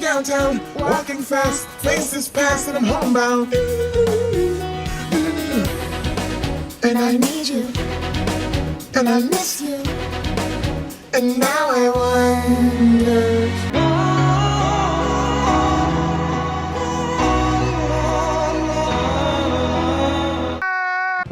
downtown, walking fast, faces fast, and I'm homebound. And I need you, and I miss you, and now I wonder.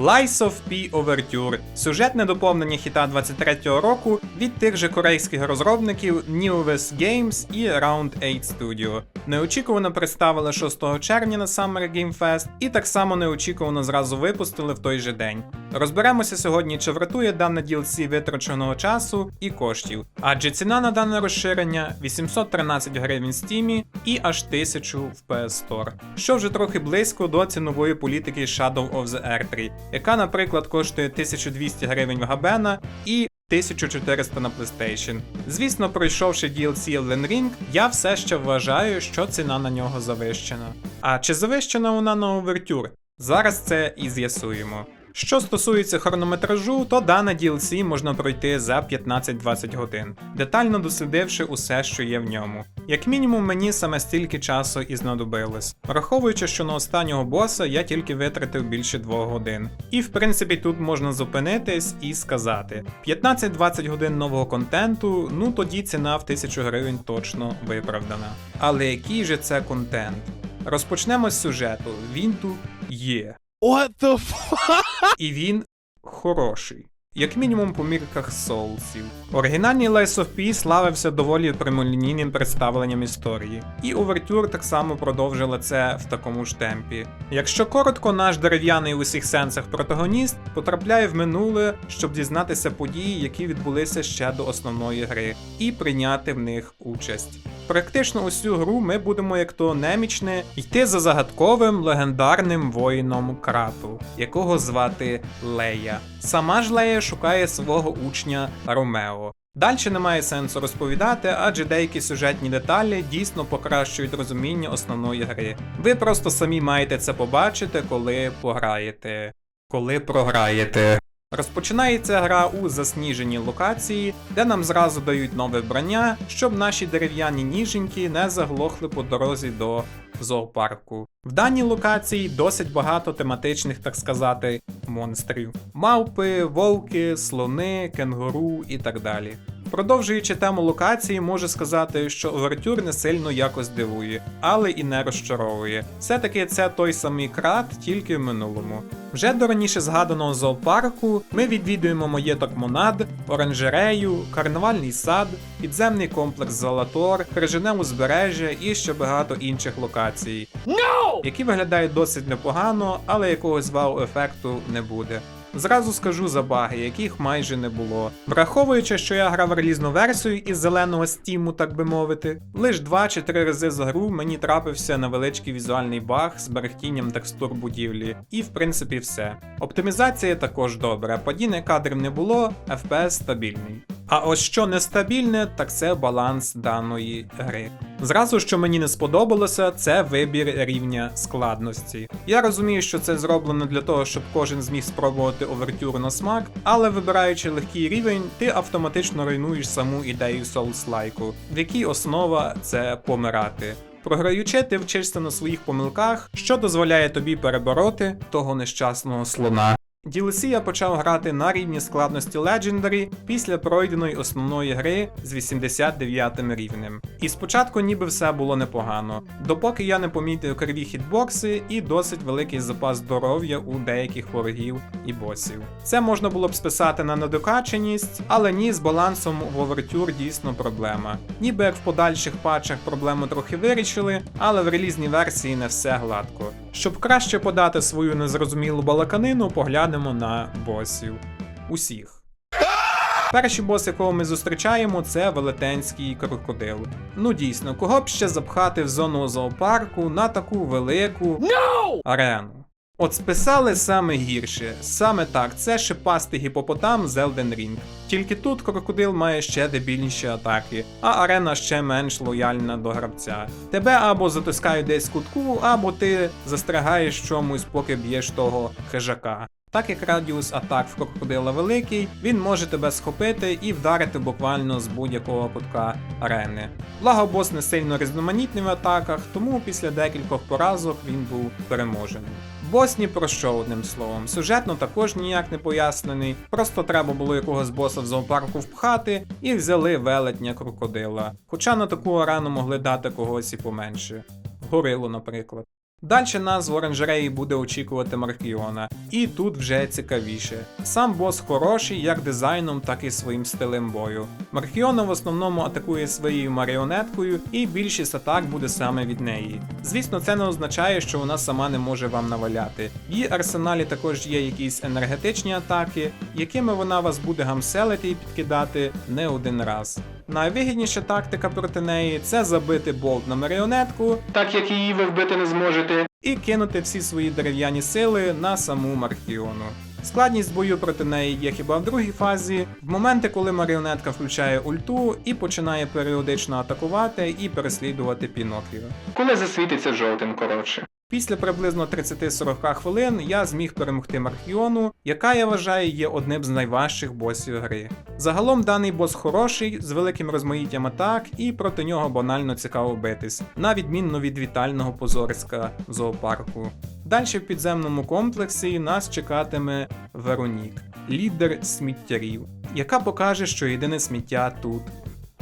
Lies of P Overture – сюжетне доповнення хіта 23-го року від тих же корейських розробників Neowest Games і Round 8 Studio. Неочікувано представили 6 червня на Summer Game Fest і так само неочікувано зразу випустили в той же день. Розберемося сьогодні, чи врятує дане DLC витраченого часу і коштів, адже ціна на дане розширення 813 гривень в Steam і аж 1000 в PS Store, що вже трохи близько до цінової політики Shadow of the R3, яка, наприклад, коштує 1200 гривень в Габена і 1400 на PlayStation. Звісно, пройшовши DLC Elden Ring, я все ще вважаю, що ціна на нього завищена. А чи завищена вона на Overture? Зараз це і з'ясуємо. Що стосується хронометражу, то дане DLC можна пройти за 15-20 годин, детально дослідивши усе, що є в ньому. Як мінімум, мені саме стільки часу і знадобилось, враховуючи, що на останнього боса я тільки витратив більше 2 годин. І в принципі тут можна зупинитись і сказати: 15-20 годин нового контенту, ну тоді ціна в 1000 гривень точно виправдана. Але який же це контент? Розпочнемо з сюжету. Він тут є. What the fuck? І він хороший. Як мінімум по мірках соусів. Оригінальний Lies of P славився доволі прямолінійним представленням історії, і Овертюр так само продовжила це в такому ж темпі. Якщо коротко, наш дерев'яний у усіх сенсах протагоніст потрапляє в минуле, щоб дізнатися події, які відбулися ще до основної гри, і прийняти в них участь. Практично усю гру ми будемо, як то немічне, йти за загадковим легендарним воїном крату, якого звати Лея. Сама ж Лея шукає свого учня Ромео. Дальше немає сенсу розповідати, адже деякі сюжетні деталі дійсно покращують розуміння основної гри. Ви просто самі маєте це побачити, коли пограєте. Коли програєте. Розпочинається гра у засніженій локації, де нам зразу дають нове брання, щоб наші дерев'яні ніженьки не заглохли по дорозі до зоопарку. В даній локації досить багато тематичних, так сказати, монстрів: мавпи, вовки, слони, кенгуру і так далі. Продовжуючи тему локації, можу сказати, що овертюр не сильно якось дивує, але і не розчаровує. Все-таки це той самий крат, тільки в минулому. Вже до раніше згаданого зоопарку ми відвідуємо маєток Монад, оранжерею, карнавальний сад, підземний комплекс Золотор, крижане узбережжя і ще багато інших локацій, які виглядають досить непогано, але якогось вау-ефекту не буде. Зразу скажу за баги, яких майже не було. Враховуючи, що я грав релізну версію із зеленого стіму, так би мовити, лиш 2 чи 3 рази за гру мені трапився невеличкий візуальний баг з мерехтінням текстур будівлі, і в принципі все. Оптимізація також добра, падіння кадрів не було, FPS стабільний. А ось що нестабільне, так це баланс даної гри. Зразу, що мені не сподобалося, це вибір рівня складності. Я розумію, що це зроблено для того, щоб кожен зміг спробувати овертюр на смак, але вибираючи легкий рівень, ти автоматично руйнуєш саму ідею Souls-лайку, в якій основа це помирати. Програючи, ти вчишся на своїх помилках, що дозволяє тобі перебороти того нещасного слона. DLC я почав грати на рівні складності Legendary після пройденої основної гри з 89 рівнем. І спочатку ніби все було непогано, допоки я не помітив криві хітбокси і досить великий запас здоров'я у деяких ворогів і босів. Це можна було б списати на недокаченість, але ні, з балансом в овертюр дійсно проблема. Ніби як в подальших патчах проблему трохи вирішили, але в релізній версії не все гладко. Щоб краще подати свою незрозумілу балаканину, поглянемо на босів. Усіх. Перший бос, якого ми зустрічаємо, це велетенський крокодил. Ну дійсно, кого б ще запхати в зону зоопарку на таку велику арену. От списали саме гірше. Саме так, це шипастий гіпопотам з Elden Ring. Тільки тут крокодил має ще дебільніші атаки, а арена ще менш лояльна до гравця. Тебе або затискають десь кутку, або ти застрягаєш чомусь, поки б'єш того хижака. Так як радіус атак в крокодила великий, він може тебе схопити і вдарити буквально з будь-якого кутка арени. Благо бос не сильно різноманітний в атаках, тому після декількох поразок він був переможений. Бос ні про що одним словом. Сюжетно також ніяк не пояснений. Просто треба було якогось боса в зоопарку впхати і взяли велетня крокодила. Хоча на таку арену могли дати когось і поменше. Горило, наприклад. Далі нас в оранжереї буде очікувати Маркіона, і тут вже цікавіше. Сам бос хороший як дизайном, так і своїм стилем бою. Маркіона в основному атакує своєю маріонеткою, і більшість атак буде саме від неї. Звісно, це не означає, що вона сама не може вам наваляти. В її арсеналі також є якісь енергетичні атаки, якими вона вас буде гамселити і підкидати не один раз. Найвигідніша тактика проти неї це забити болт на маріонетку, так як її ви вбити не зможете, і кинути всі свої дерев'яні сили на саму Маркіону. Складність бою проти неї є хіба в другій фазі, в моменти, коли маріонетка включає ульту і починає періодично атакувати і переслідувати Пінокіо. Коли засвітиться жовтим, коротше. Після приблизно 30-40 хвилин я зміг перемогти Маркіону, яка я вважаю є одним з найважчих босів гри. Загалом даний бос хороший, з великим розмаїттям атак, і проти нього банально цікаво битись, на відмінно від вітального позориська в зоопарку. Далі в підземному комплексі нас чекатиме Веронік, лідер сміттярів, яка покаже, що єдине сміття тут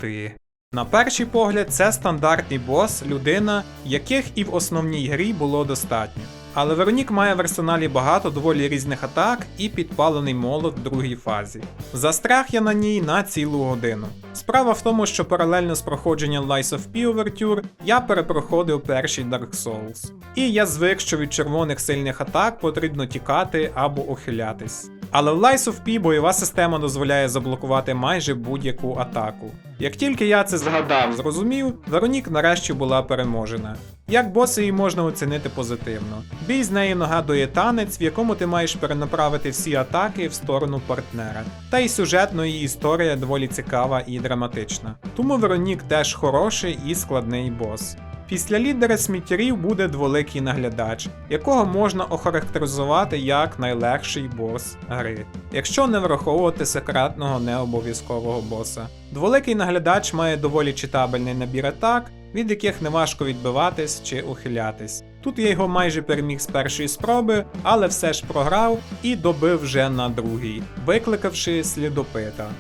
ти. На перший погляд, це стандартний бос, людина, яких і в основній грі було достатньо. Але Веронік має в арсеналі багато доволі різних атак і підпалений молот в другій фазі. Застряг я на ній на цілу годину. Справа в тому, що паралельно з проходженням Lies of P Overture я перепроходив перший Dark Souls. І я звик, що від червоних сильних атак потрібно тікати або ухилятись. Але в Lies of P бойова система дозволяє заблокувати майже будь-яку атаку. Як тільки я це згадав, зрозумів, Веронік нарешті була переможена. Як боса її можна оцінити позитивно. Бій з нею нагадує танець, в якому ти маєш перенаправити всі атаки в сторону партнера. Та й сюжетно її історія доволі цікава і драматична. Тому Веронік теж хороший і складний бос. Після лідера сміттярів буде дволикий наглядач, якого можна охарактеризувати як найлегший бос гри, якщо не враховувати секретного необов'язкового боса. Дволикий наглядач має доволі читабельний набір атак, від яких неважко відбиватись чи ухилятись. Тут я його майже переміг з першої спроби, але все ж програв і добив вже на другій, викликавши слідопита.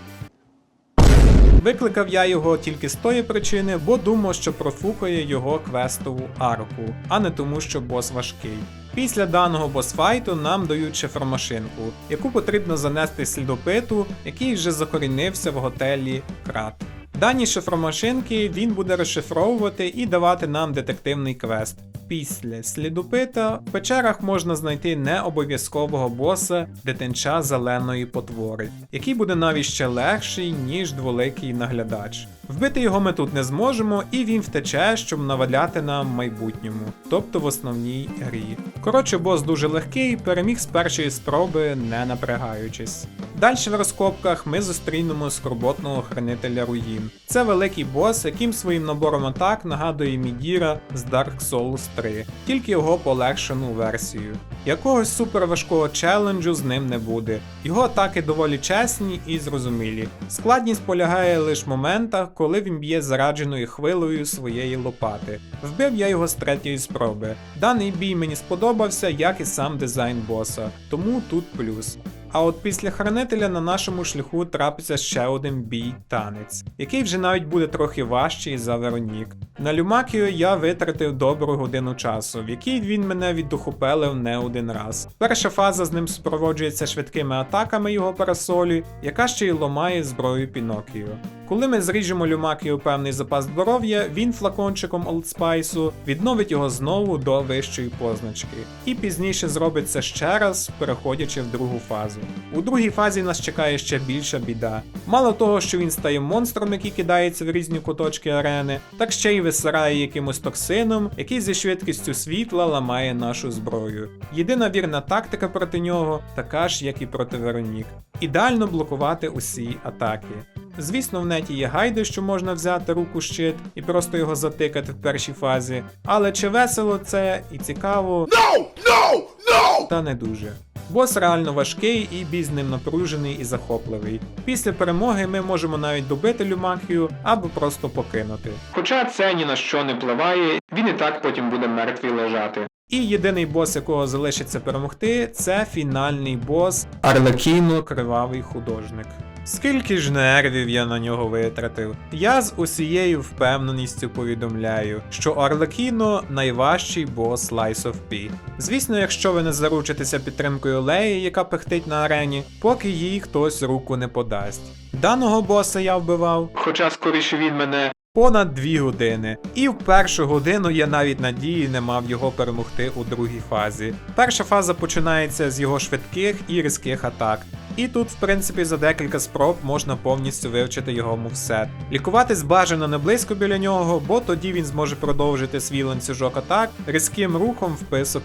Викликав я його тільки з тої причини, бо думав, що профукає його квестову арку, а не тому, що бос важкий. Після даного босфайту нам дають шифромашинку, яку потрібно занести слідопиту, який вже закорінився в готелі Крат. Дані шифромашинки він буде розшифровувати і давати нам детективний квест. Після слідопита в печерах можна знайти необов'язкового боса дитинча зеленої потвори, який буде навіть ще легший, ніж дволикий наглядач. Вбити його ми тут не зможемо, і він втече, щоб наваляти нам в майбутньому, тобто в основній грі. Коротше, бос дуже легкий, переміг з першої спроби, не напрягаючись. Далі в розкопках ми зустрінемо скорботного хранителя руїн. Це великий бос, яким своїм набором атак нагадує Мідіра з Dark Souls 3, тільки його полегшену версію. Якогось суперважкого челенджу з ним не буде. Його атаки доволі чесні і зрозумілі. Складність полягає лише в моментах, коли він б'є зарадженою хвилею своєї лопати. Вбив я його з третьої спроби. Даний бій мені сподобався, як і сам дизайн боса, тому тут плюс. А от після хранителя на нашому шляху трапиться ще один бій танець, який вже навіть буде трохи важчий за Веронік. На Люмакіо я витратив добру годину часу, в якій він мене віддухопелив не один раз. Перша фаза з ним супроводжується швидкими атаками його парасолі, яка ще й ломає зброю Пінокіо. Коли ми зріжемо Люмакіо певний запас здоров'я, він флакончиком олдспайсу відновить його знову до вищої позначки. І пізніше зробить це ще раз, переходячи в другу фазу. У другій фазі нас чекає ще більша біда. Мало того, що він стає монстром, який кидається в різні куточки арени, так ще й висирає якимось токсином, який зі швидкістю світла ламає нашу зброю. Єдина вірна тактика проти нього, така ж, як і проти Веронік. Ідеально блокувати усі атаки. Звісно, в неті є гайди, що можна взяти руку щит і просто його затикати в першій фазі. Але чи весело це і цікаво? No! No! Та не дуже. Бос реально важкий і бій з ним напружений і захопливий. Після перемоги ми можемо навіть добити Люмахію або просто покинути. Хоча це ні на що не впливає, він і так потім буде мертвий лежати. І єдиний бос, якого залишиться перемогти, це фінальний бос Арлекіно Кривавий художник. Скільки ж нервів я на нього витратив. Я з усією впевненістю повідомляю, що Арлекіно найважчий бос Lies of P. Звісно, якщо ви не заручитеся підтримкою Леї, яка пихтить на арені, поки їй хтось руку не подасть. Даного боса я вбивав, хоча скоріше він мене. Понад дві години, і в першу годину я навіть надії не мав його перемогти у другій фазі. Перша фаза починається з його швидких і різких атак. І тут, в принципі, за декілька спроб можна повністю вивчити його мувсет. Лікуватись бажано не близько біля нього, бо тоді він зможе продовжити свій ланцюжок атак різким рухом в писок.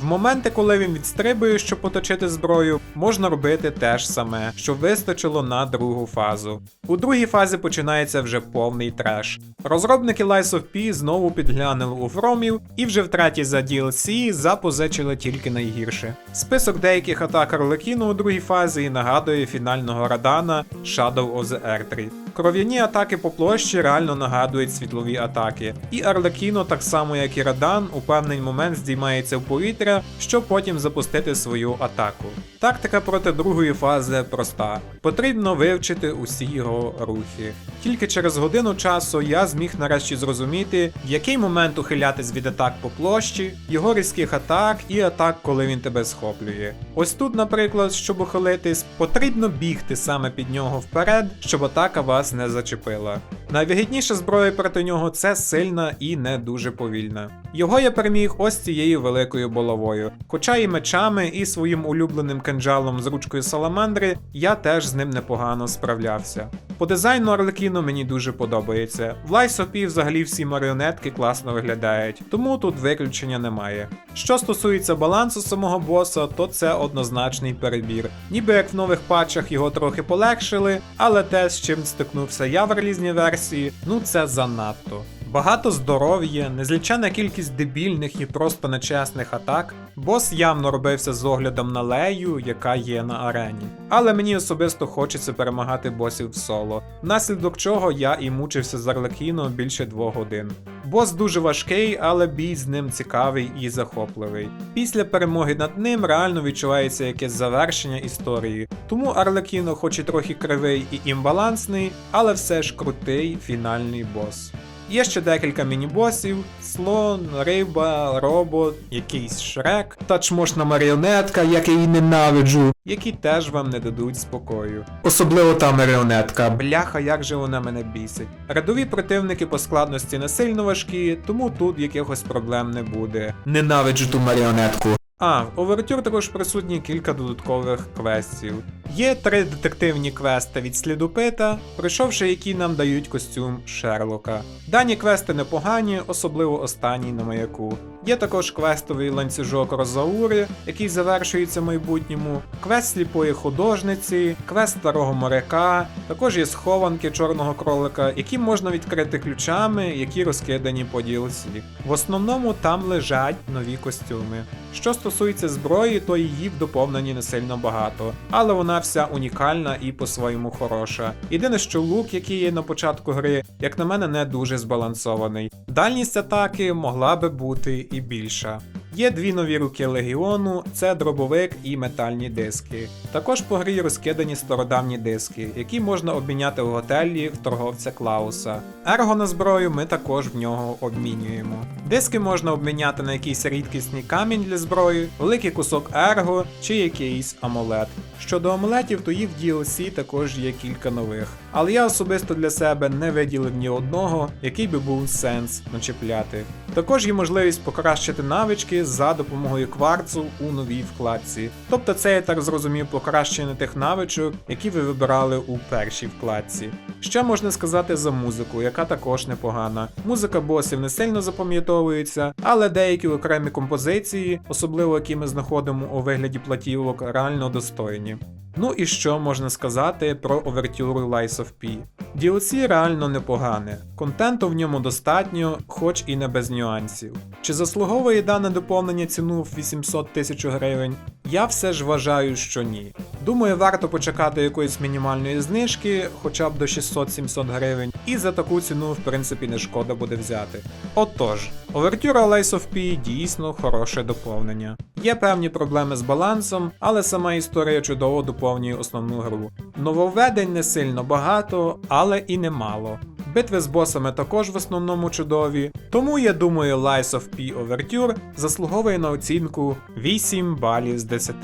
В моменти, коли він відстрибує, щоб поточити зброю, можна робити те ж саме, що вистачило на другу фазу. У другій фазі починається вже повний треш. Розробники Lies of P знову підглянули у фромів і вже в за DLC запозичили тільки найгірше. Список деяких атак Арлекіну у другій фазі нагадує фінального Радана Shadow of the Earth. Кров'яні атаки по площі реально нагадують світлові атаки, і Арлекіно, так само як і Радан, у певний момент здіймається в повітря, щоб потім запустити свою атаку. Тактика проти другої фази проста: потрібно вивчити усі його рухи. Тільки через годину часу я зміг нарешті зрозуміти, в який момент ухилятись від атак по площі, його різких атак і атак, коли він тебе схоплює. Ось тут, наприклад, щоб ухилитись, потрібно бігти саме під нього вперед, щоб атака вас не зачепила. Найвигідніша зброя проти нього це сильна і не дуже повільна. Його я переміг ось цією великою булавою. Хоча і мечами, і своїм улюбленим кинджалом з ручкою саламандри, я теж з ним непогано справлявся. По дизайну Арлекіну мені дуже подобається. В P взагалі всі маріонетки класно виглядають, тому тут виключення немає. Що стосується балансу самого боса, то це однозначний перебір. Ніби як в нових патчах його трохи полегшили, але те, з чим стикнувся я в релізній версії, ну це занадто. Багато здоров'я, незлічена кількість дебільних і просто нечесних атак. Бос явно робився з оглядом на лею, яка є на арені. Але мені особисто хочеться перемагати босів в соло, внаслідок чого я і мучився з Арлекіно більше двох годин. Бос дуже важкий, але бій з ним цікавий і захопливий. Після перемоги над ним реально відчувається якесь завершення історії. Тому Арлекіно, хоч і трохи кривий і імбалансний, але все ж крутий фінальний бос. Є ще декілька міні-босів: слон, риба, робот, якийсь шрек, тачмошна маріонетка, як я її ненавиджу, які теж вам не дадуть спокою. Особливо та маріонетка. Бляха, як же вона мене бісить. Рядові противники по складності не сильно важкі, тому тут якихось проблем не буде. Ненавиджу ту маріонетку. А, в Овертюр також присутні кілька додаткових квестів. Є три детективні квести від слідопита, пройшовши які нам дають костюм Шерлока. Дані квести непогані, особливо останній на маяку. Є також квестовий ланцюжок Розаури, який завершується в майбутньому, квест сліпої художниці, квест старого моряка, також є схованки чорного кролика, які можна відкрити ключами, які розкидані по DLC. В основному там лежать нові костюми. Що стосується зброї, то її в доповненні не сильно багато, але вона вся унікальна і по-своєму хороша. Єдине, що лук, який є на початку гри, як на мене, не дуже збалансований. Дальність атаки могла би бути і більша. Є дві нові руки легіону, це дробовик і метальні диски. Також по грі розкидані стародавні диски, які можна обміняти в готелі в торговця Клауса. Ерго на зброю ми також в нього обмінюємо. Диски можна обміняти на якийсь рідкісний камінь для зброї, великий кусок ерго чи якийсь амулет. Щодо амулетів, то їх в DLC також є кілька нових. Але я особисто для себе не виділив ні одного, який би був сенс начепляти. Також є можливість покращити навички за допомогою кварцу у новій вкладці. Тобто це я так зрозумів покращення тих навичок, які ви вибирали у першій вкладці. Ще можна сказати за музику, яка також непогана. Музика босів не сильно запам'ятовується, але деякі окремі композиції, особливо які ми знаходимо у вигляді платівок, реально достойні. Ну і що можна сказати про овертюру Lies of P? DLC реально непогане, контенту в ньому достатньо, хоч і не без нюансів. Чи заслуговує дане доповнення ціну в 800 тисяч гривень? Я все ж вважаю, що ні. Думаю, варто почекати якоїсь мінімальної знижки, хоча б до 600-700 гривень, і за таку ціну, в принципі, не шкода буде взяти. Отож, овертюра Lies of P дійсно хороше доповнення. Є певні проблеми з балансом, але сама історія чудово доповнює основну гру. Нововведень не сильно багато, але і немало. Битви з босами також в основному чудові, тому я думаю, Lies of P Overture заслуговує на оцінку 8 балів з 10.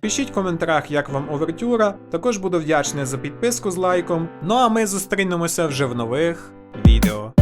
Пишіть в коментарях, як вам овертюра, також буду вдячний за підписку з лайком. Ну а ми зустрінемося вже в нових відео.